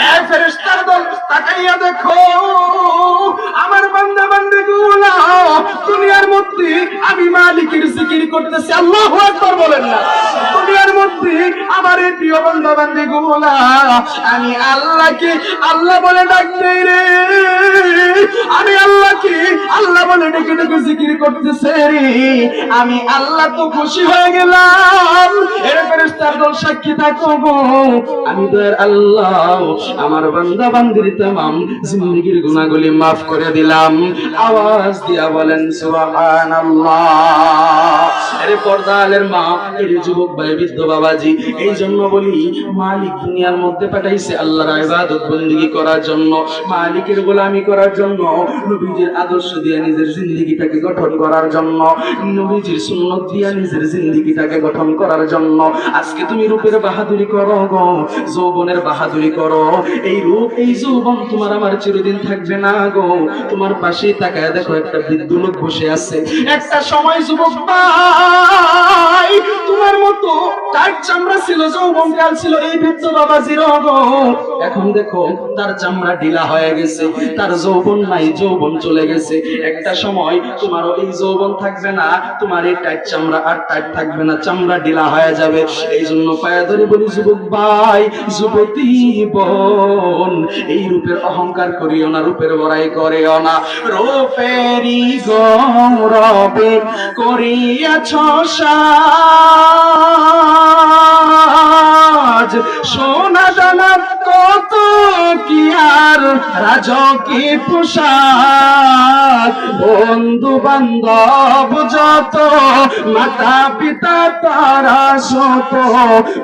এ ফেরেশতার দল তাকাইয়া দেখো আমার বান্দা বান্দি গুলা দুনিয়ার মধ্যে আমি মালিকের জিকির করতেছি বলেন না। দুনিয়ার মধ্যে আমার এই প্রিয় আমি আল্লাহকে আল্লাহ বলে রে। আমি আল্লাহকে আল্লাহ বলে ডেকে ডেকে জিকির করতেছে রে। আমি আল্লাহ তো খুশি হয়ে গেলাম। এর ফেরেশতার দল সাক্ষী থাকো আমি দয়ার আল্লাহ, আমার বান্দা বান্দির তামাম জিন্দেগির গুনাহগুলি মাফ করে দিলাম। আওয়াজ দিয়া বলেন সুবহানাল্লাহ নিজের গঠন করার জন্য গঠন করার জন্য। আজকে তুমি রূপের বাহাদুরি করো গো, যৌবনের বাহাদুরি করো। এই রূপ, এই যৌবন তোমার আমার চিরদিন থাকবে না গো। তোমার পাশেই তাকায় দেখো একটা বৃদ্ধ লোক বসে আছে। একটা সময় যুবক ভাই তোমার মতো তার চামড়া ছিল, যৌবন কাল ছিল, এই বৃদ্ধ বাবাজির এখন দেখো, তার চামড়া ঢিলা হয়ে গেছে, তার যৌবন নাই, যৌবন চলে গেছে। একটা সময় তোমারও এই যৌবন থাকবে না, তোমার এই টাইট চামড়া আর টাইট থাকবে না, চামড়া ঢিলা হয়ে যাবে। এই জন্য পায়া ধরে বলি, যুবক ভাই, যুবতী বোন, এই রূপের অহংকার করিও না, রূপের বড়াই করিও না। রূপেরই গৌরবে করিয়াছ সাজ সোনা দানা কত কি আর রাজকি পোশাক? বন্ধু বান্ধব যত মাতা পিতা তারা শত।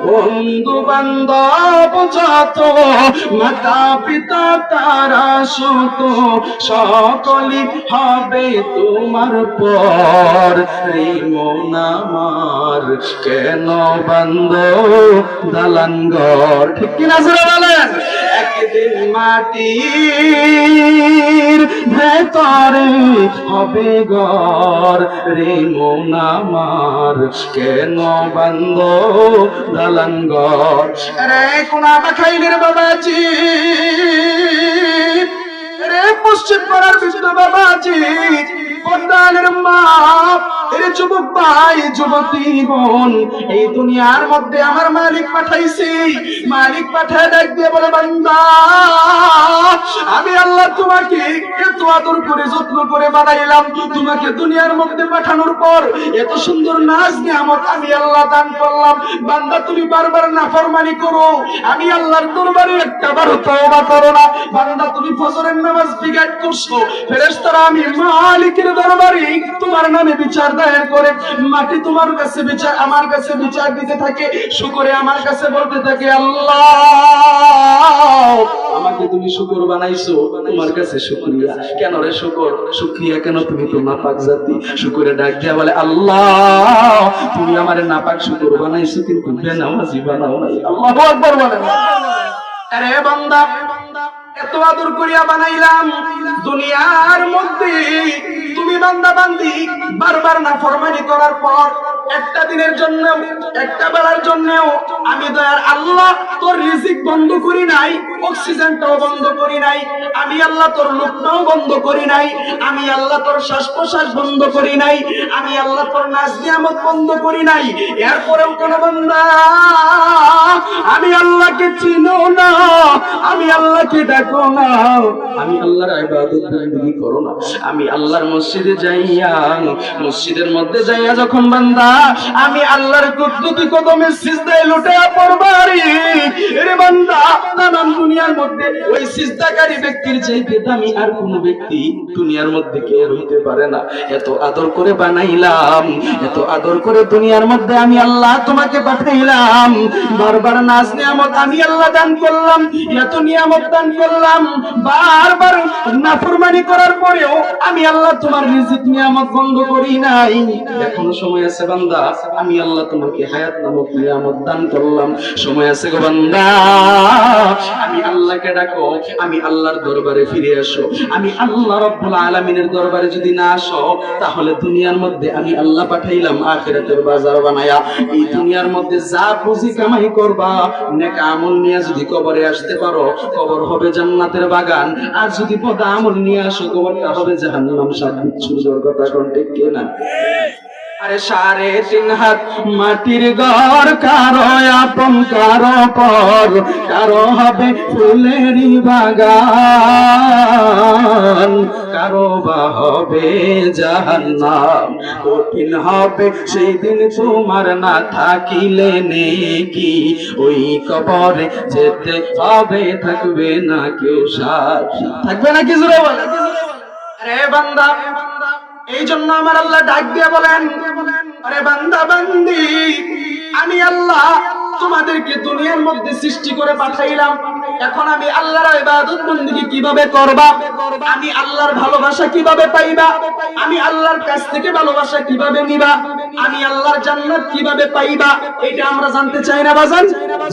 বন্ধু বান্ধব যত মাতা পিতা তারা শত। সকলই হবে তোমার পর। রে আমার কেন বান্ধ দালানগর ঠিক কিনা বলেন। একদিন মাটির ভেতরে হবে ঘর রে মন আমার। কেন বান্ধ দালানগর রে কোনা বাখাইলের বাবাজি। রে পশ্চিম পাড়ার বিষ্ণু বাবাজি। পন্দালের মা। এরে যুবক ভাই, যুবতী বোন, এই দুনিয়ার মধ্যে আমার মালিক পাঠাইছি। মালিক পাঠায় ডাক দিয়ে বলে, বান্দা, আমি আল্লাহ তোমাকে এত আদর করে, যত্ন করে বানাইলাম। তোমাকে দুনিয়ার মধ্যে পাঠানোর পর এত সুন্দর নাচ, নিয়ামত আমি আল্লাহ দান করলাম। বান্দা, তুমি বারবার নাফরমানি করো। আমি আল্লাহর দরবারে একটা বার তওবা করো না। বান্দা, তুমি ফজরের নামাজ বিগাট করছ। ফেরেশতারা, আমি মালিকের দরবারে তোমার নামে বিচার দায়ের করে মাটি তোমার কাছে বিচার, আমার কাছে বিচার দিতে থাকে, শুকরে আমার কাছে বলতে থাকে, আল্লাহ, আমাকে তুমি শুকর বানাইছো, তোমার কাছে শুকরিয়া। কেন রে শুকর? শুকরিয়া কেন তুমি তো নাপাক জাতি? ডাক দিয়া বলে, আল্লাহ, তুমি আমারে নাপাক শুকর বানাইছো, কিন্তু বেনামাজি বানাও নাই। আরে বান্দা, এত আদর করিয়া বানাইলাম, দুনিয়ার মধ্যে তুমি বান্দা বান্দি বারবার না ফরমানি করার পর একটা দিনের জন্য, একটা বেলার জন্য আমি দয়ার আল্লাহ তোর রিজিক বন্ধ করি নাই, অক্সিজেনটাও বন্ধ করি নাই, আমি আল্লাহ তোর লোকটাও বন্ধ করি নাই, আমি আল্লাহ তোর শ্বাস প্রশ্বাস বন্ধ করি নাই, আমি আল্লাহ তোর নাচ নিয়ামত বন্ধ করি নাই, এরপরেও কোন বান্দা, আমি আল্লাহকে চিনো না, আমি আল্লাহকে ডাকো না, আমি আল্লাহর করো না, আমি আল্লাহর মসজিদে যাইয়া, মসজিদের মধ্যে যাইয়া যখন বান্দা আমি আল্লাহর কুদরতি কদমে সিজদায় লুটে পড়বারি। এরে বান্দা নানান দুনিয়ার মধ্যে ওই সিজদাকারী ব্যক্তির চাইতে দামি আর কোন ব্যক্তি দুনিয়ার মধ্যে কে হইতে পারে না। এত আদর করে বানাইলাম, এত আদর করে দুনিয়ার মধ্যে আমি আল্লাহ তোমাকে পাঠাইলাম। বারবার নাজ নিয়ামত আমি আল্লাহ দান করলাম, এত নিয়ামত দান করলাম। বারবার নাফরমানি করার পরেও আমি আল্লাহ তোমার রিজিক নিয়ামত বন্ধ করি নাই। এখন সময় আছে বান্দা। আমি আল্লাহ তোমাকে হায়াত নামক নিয়ামত দান করলাম। সময় আছে গো বান্দা। আমি আল্লাহকে ডাকো, আমি আল্লাহর দরবারে ফিরে আসো। আমি আল্লাহ রব্বুল আলামিনের দরবারে যদি না আসো, তাহলে দুনিয়ার মধ্যে আমি আল্লাহ পাঠাইলাম, আখিরাতের বাজার বানায়া। এই দুনিয়ার মধ্যে যা পুঁজি কামাই করবা, নেক আমল নিয়ে যদি কবরে আসতে পারো, কবর হবে জান্নাতের বাগান। আর যদি পদ আমল নিয়ে আসো, কবরটা হবে জাহান্নাম। সাত বিচ্ছুর কথা কোন ঠিক কিনা? আরে সাড়ে তিন হাত মাটির ঘর কারও আপন, কারও পর, কারও হবে ফুলেরই বাগান, কারও বা হবে জাহান্নাম। কঠিন হবে সেই দিন তোমার, না থাকিলে নেকি? ওই কবরে যেতে হবে, থাকবে না কেউ সাথ। থাকবে না কি জোরে বলে আরে বান্দা এই জন্য আমার আল্লাহ ডাক দিয়ে বলেন, আরে বান্দা, বান্দি, আমি আল্লাহ তোমাদেরকে দুনিয়ার মধ্যে সৃষ্টি করে পাঠাইলাম। এখন আমি আল্লাহর ইবাদত বন্দেগী কীভাবে করবা? আমি আল্লাহর ভালোবাসা কীভাবে পাইবা? আমি আল্লাহর কাছ থেকে ভালোবাসা কীভাবে নিবা? আমি আল্লাহর জান্নাত কীভাবে পাইবা? এটা আমরা জানতে চাই না বাজান?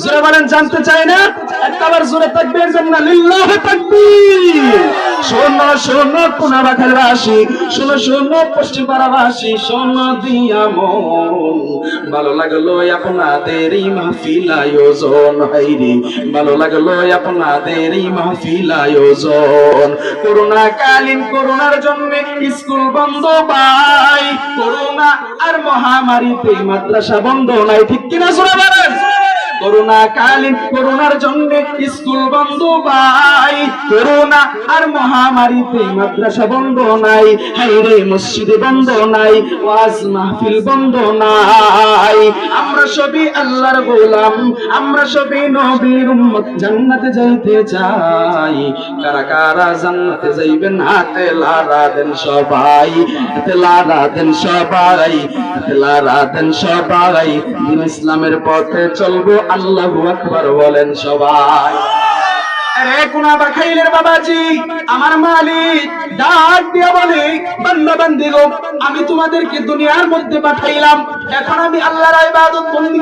জোরে বলেন, জানতে চাই না? একবার জোরে তাকবীর জন্য লিল্লাহি তাকবীর। শোনো শোনো পুনরাখালবাসী শোনো শোনো, পশ্চিম পাড়াবাসী, শোনো, দিয়া মন। ভালো লাগল আপনাদের এই মাহফিল আয়োজন। হাইরে ভালো লাগল আপনাদের এই মাহফিল আয়োজন। করোনা কালীন করোনার জন্য স্কুল বন্ধ পাই করোনা আর মহামারীতে মাদ্রাসা বন্ধ নাই, ঠিক কিনা শোনা বলেন করোনা কালীন করোনার জন্য স্কুল বন্ধ ভাই করোনা আর মহামারীতে মাদ্রাসা বন্ধ নাই হাইরে মসজিদে বন্ধ নাই, ওয়াজ মাহফিল বন্ধ নাই। আমরা সবই আল্লাহর গোলাম, আমরা সবই নবীর উম্মত, জান্নাতে যাইতে চাই। কারা কারা জান্নাতে যাইবেন, হাতে লারা দেন সবাই, হাতে লারা দেন সবাই, হাতে লারা দেন সবাই। দিন ইসলামের পথে চলবো আল্লাহু আকবার বলেন সবাই। আমার মালিক, ডাক দিয়া বলে, বান্দা বান্দি আমি তোমাদেরকে দুনিয়ার মধ্যে পাঠাইলাম। এখন আমি আল্লাহর ইবাদত কেমনে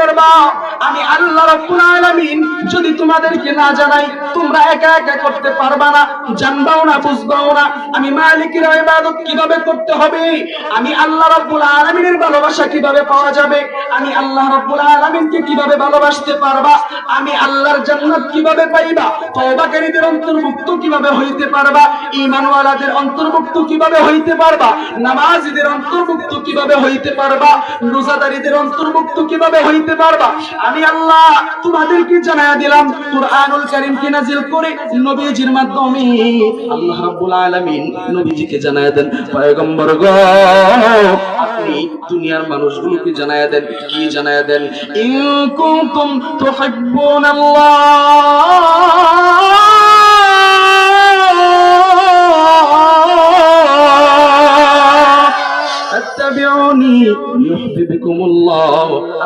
করবা? আমি আল্লাহ রাব্বুল আলামিন যদি তোমাদেরকে না জানাই, তোমরা একা একা করতে পারবা না। জানবাও না বুঝবাও না। আমি মালিকের ইবাদত কীভাবে করতে হবে? আমি আল্লাহ রাব্বুল আলামিনের ভালোবাসা কীভাবে পাওয়া যাবে? আমি আল্লাহ রাব্বুল আলামিনকে কীভাবে ভালোবাসতে পারবা? আমি আল্লাহর জান্নাত কীভাবে পাইবা? তওবাকারীদের অন্তর্ভুক্ত কীভাবে হইতে পারবা? ঈমানওয়ালাদের অন্তর্ভুক্ত কীভাবে হইতে পারবা? নামাজীদের অন্তর্ভুক্ত কীভাবে হইতে পারবা? রোজাদারীদের অন্তর্ভুক্ত কীভাবে হইতে পারবা? আমি আল্লাহ তোমাদেরকে জানায়া দিলাম, কুরআনুল কারীমকে নাজিল করে নবীজির মাধ্যমে। আল্লাহ রাব্বুল আলামিন নবীজিকে জানায়া দেন, পয়গম্বর গো, আপনি দুনিয়ার মানুষগুলোকে জানায়া দেন, কি জানায়া দেন? ইন কুনতুম তুহিব্বুনাল্লাহ।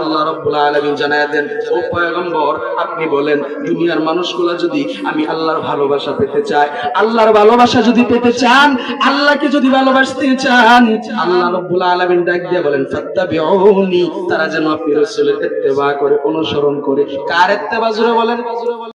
আল্লাহ রব্বুল আলমিন দেন, ও পয়গম্বর, আপনি বলেন, দুনিয়ার যদি আমি আল্লাহর ভালোবাসা পেতে চাই, আল্লাহর ভালোবাসা যদি পেতে চান, আল্লাহকে যদি ভালোবাসতে চান, আল্লাহ রব্বুল আলমিন ডাক দিয়ে বলেন তারা যেন আপনি রসুলের ইত্তেবা করে অনুসরণ করে। কার ইত্তেবা জুড়ে বলেন?